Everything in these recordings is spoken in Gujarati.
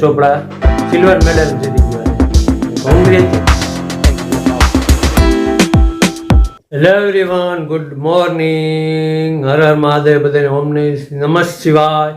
ચોપડા સિલ્વર મેડલ જીતી ગયો congrats hello everyone good morning Har Har Mahadev, બધાને ઓમ નમઃ શિવાય.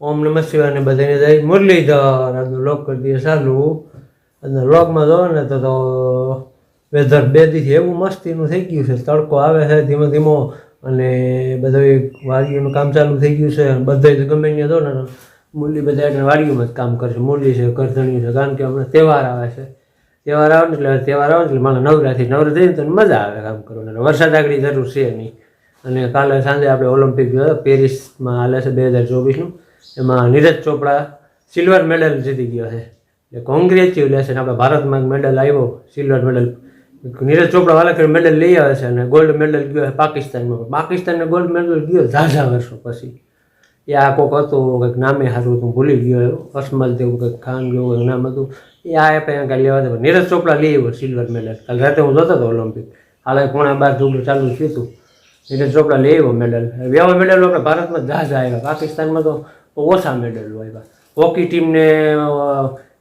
ઓમ નમઃ શિવાય ને બધાને જય મુરલીધર. આજનો લોક કરી દઈએ ચાલુ. આજના લોકમાં જો ને તો વેધર બે દીથી એવું મસ્તીનું થઈ ગયું છે. તડકો આવે છે ધીમો ધીમો અને બધું વાડીઓનું કામ ચાલુ થઈ ગયું છે. બધે જ ગમે ત્યાં જો ને મુરલી બધા એટલે વાડીઓમાં જ કામ કરશે. મુરલી છે કરધણી છે, કારણ કે હમણાં તહેવાર આવે છે. તહેવાર આવે એટલે તહેવાર આવે એટલે મારા નવરાથી નવરા થઈ તો મજા આવે કામ કરવાની. વરસાદ આગળ જરૂર છે નહીં. અને કાલે સાંજે આપણે ઓલિમ્પિક પેરિસમાં હાલે છે બે હજાર ચોવીસનું. એમાં નીરજ ચોપડા સિલ્વર મેડલ જીતી ગયો છે. એટલે કોંગ્રેચ્યુલેશન આપણે ભારતમાં મેડલ આવ્યો સિલ્વર મેડલ નીરજ ચોપડા વાલા મેડલ લઈ આવે છે અને ગોલ્ડ મેડલ ગયો છે પાકિસ્તાનમાં. પાકિસ્તાનને ગોલ્ડ મેડલ ગયો ઝાઝા વર્ષો પછી. એ આ કોક હતું કંઈક નામે સારું હતું, ભૂલી ગયો, અસમલ તેવું કંઈક ખાન જેવું કંઈક નામ હતું. એ આ આપે કાંઈ લેવા દે નીરજ ચોપડા લઈ આવ્યો સિલ્વર મેડલ કાલે રાતે હું જોતો હતો ઓલિમ્પિક હાલ પોણા બાર જેવું ચાલુ થયું હતું. નીરજ ચોપડા લઈ આવ્યો મેડલ વ્યવહાર મેડલ આપણે ભારતમાં જહાજ આવ્યા. પાકિસ્તાનમાં તો ઓછા મેડલો આવ્યા હોકી ટીમને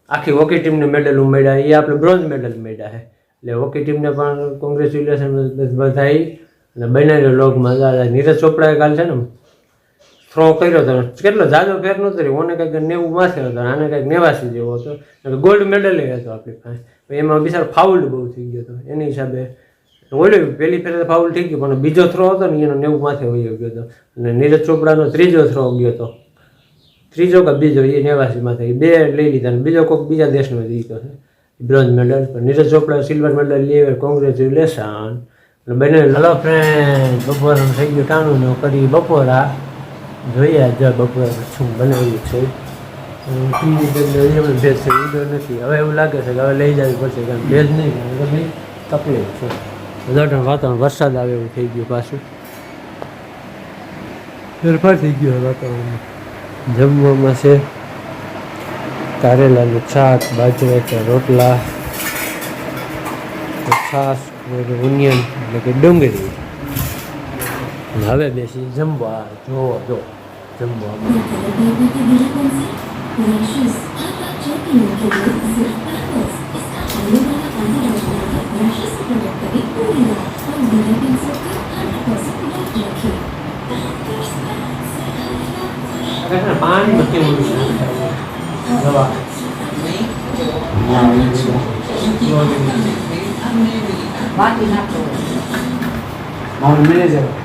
આખી હોકી ટીમને મેડલ મળ્યા એ આપણે બ્રોન્ઝ મેડલ મળ્યા છે એટલે હોકી ટીમને પણ કોંગ્રેચ્યુલેશન બધા અને બનાવેલો લોગમાં. નીરજ ચોપડાએ કાલ છે ને થ્રો કર્યો હતો. કેટલો જાજો ફેર નહોતો રહ્યો. ઓને કંઈક નેવું માથે હતો આને કંઈક નેવાસી જેવો હતો. ગોલ્ડ મેડલ હતો આપણી પાસે. એમાં બિચારો ફાઉલ્ડ બહુ થઈ ગયો હતો. એની હિસાબે ઓલ્યો પહેલી ફેર ફાઉલ થઈ ગયો, પણ બીજો થ્રો હતો ને એનો નેવું માથે વહી ગયો હતો. અને નીરજ ચોપડાનો ત્રીજો થ્રો ગયો હતો. ત્રીજો કે બીજો, એ નેવાસી માથે બે લઈ લીધા અને બીજો કોઈક બીજા દેશનો જીતો છે બ્રોન્ઝ મેડલ પણ નીરજ ચોપડા સિલ્વર મેડલ લેવે કોંગ્રેચ્યુલેશન અને બંને હલો ફ્રેન્ડ બપોર થઈ ગયું ટાણું કરી બપોરા. જોઈએ આજે બપોરે શું બનાવ્યું છે. ટીવી ભેજ છે ઈડો નથી. હવે એવું લાગે છે કે હવે લઈ જવી પડશે, કારણ ભેજ નહીં કે ભાઈ તકલીફ છે. વધારે વાતાવરણ, વરસાદ આવે એવું થઈ ગયું પાછું. ફેરફાર થઈ ગયો વાતાવરણમાં. જમવામાં છે કારેલાનું શાક બાજરાના રોટલા છાશ ઓનિયન એટલે કે ડુંગળી. અને હવે બેસી જમવા જો જો જમવા પાણી કેવું દવા વાટી નાખો મેનેજર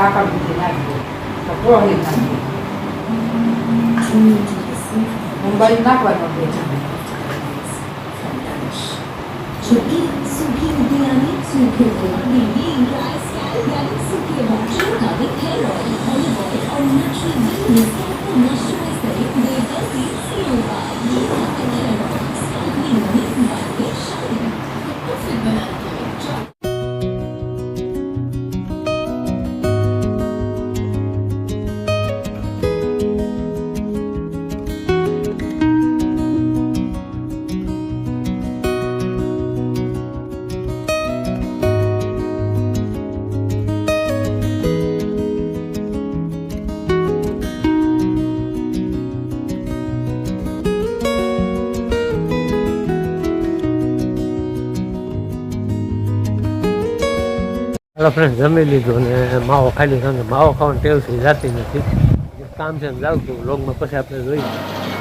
કાકા મૂકી નાખીએ તો કોળી નાખીએ મુંબઈ નાખવાનો છોટી સુખી ઉદિયાની સુખી દીદી લાઈફસ્ટાઈલ યાની સુખી વાચો નવી થેરો on the boy on natural business હાલો ફ્રેન્ડ જમી લીધું અને માવો ખાલી કે માવો ખાવાની ટેવ છે જાતી નથી. કામ છે ને છું લોગમાં પછી આપણે જોઈએ.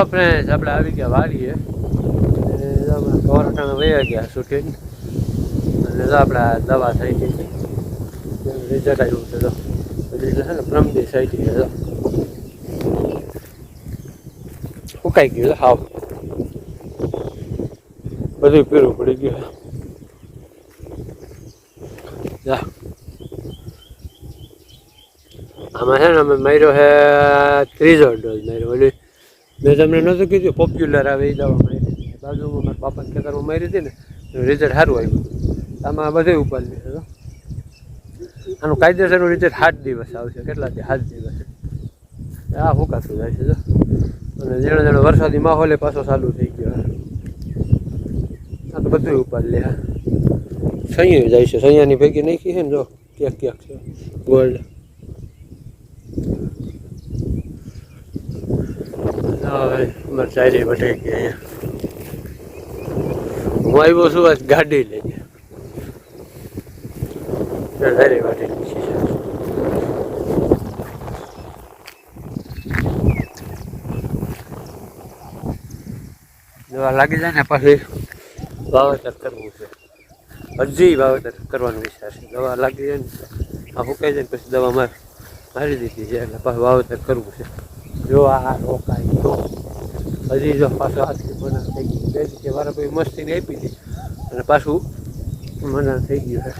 હાલો ફ્રેન્ડ આપણે આવી ગયા વાડીએ કોરોના વયા ગયા છૂટીને અને આપણે દવા થઈ ગઈ છે. રિઝલ્ટ આવ્યું છે તો. છે પ્રમદી સાઈડ છે તો. સુકાઈ ગયું છે, હાવ. બધું પીરું પડી ગયું આમાં છે ને અમે માર્યો છે ત્રીજો ડોઝ માર્યો. મેં તમને નહોતું કીધું પોપ્યુલર આવે એ દવા મારી બાજુમાં મારા બાપાને ખેતરમાં મારી હતી ને રિઝલ્ટ સારું આવ્યું. આમાં બધે ઉપાડી છે તો આનું કાયદેસરનું રિઝલ્ટ સાત દિવસ આવશે, કેટલા દી સાત દિવસ. આ હુકાતું જાય છે અને જેણે જેણે વરસાદી માહોલે પાછો ચાલુ થઈ ગયો આ તો બધું ઉપાડી લે સૈયા જાય છે, સૈયાની ભેગી નાખી છે ને, જો. ક્યાંક ક્યાંક છે. ગોલ્ડ. હવે મરચાઈ બટાઈ ગયા અહીંયા. હું આવ્યો છું આજ ગાડી લઈને. સારી ભટકી છે. દવા લાગી જાય ને પછી વાવેતર કરવું છે. હજી વાવેતર કરવાનો વિચાર છે. દવા લાગી જાય ને આ ફૂકાઈ જાય ને પછી દવા મારે મારી દીધી છે એટલે પાછું વાવેતર કરવું છે. જો આ રોકાય તો હજી જો પાછું હાથથી મના થઈ ગયું. બે કે મારા ભાઈ મસ્તીને આપી હતી અને પાછું મના થઈ ગયું છે.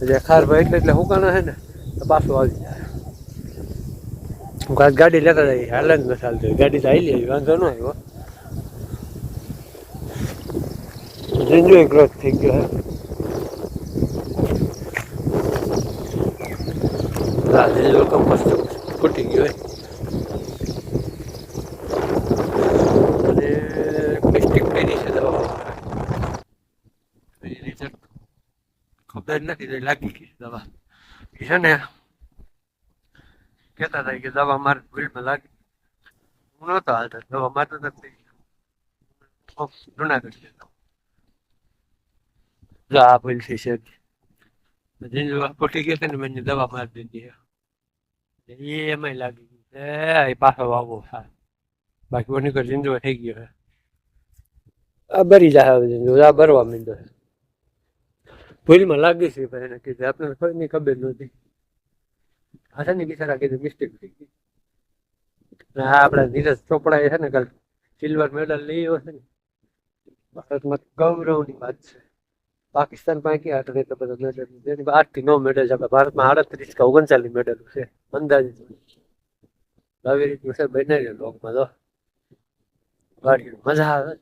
એટલે ખાર ભાઈ એટલે એટલે હુકાના છે ને, તો પાછું આવી જાય. હું કાંઈ ગાડી લેતા જઈએ. હાલે જ નથી હાલતી. ગાડી તો આવી આવી, વાંધો ન આવ્યો. એન્જોય ગ્રોથ થઈ ગયો હે હા જેજો મસ્ત ફૂટી ગયો હે અને મિસ્ટેક કરી છે દવા એની ચક ખબર નથી તો લાગી ગઈ દવા? છે ને, કહેતા હતા કે દવા મારે ફિલ્ડમાં લાગી હું નહોતો હાલતા, દવા મારતો નથી. જુનાગઢ જતો જો આ ભૂલ છે. ને, મેં દવા મારી દીધી. એ લાગી ગયું એ પાછો વાવો હા. બાકી ઓની કર થઈ ગયો આ બરી જાય હવે આ ભરવા માંડ્યો છે. ભૂલમાં લાગી છે ભાઈ કીધું આપણે કોઈની ખબર નહોતી. હાસાની બિચારા કીધું મિસ્ટેક થઈ ગઈ. અને આપણા નીરજ ચોપડા છે ને, કાલ સિલ્વર મેડલ લઈ આવ્યો છે ને, ભારતમાં ગૌરવની વાત છે. પાકિસ્તાન પાસે ક્યાં આટલે તો બધા મેડલ જેની આઠથી નવ મેડલ છે, આપણા ભારતમાં આડત્રીસ કે ઓગણચાલીસ મેડલ છે, અંદાજે આવી રીતનું છે બનાવી લોકમાં તો. ગાડી મજા આવે.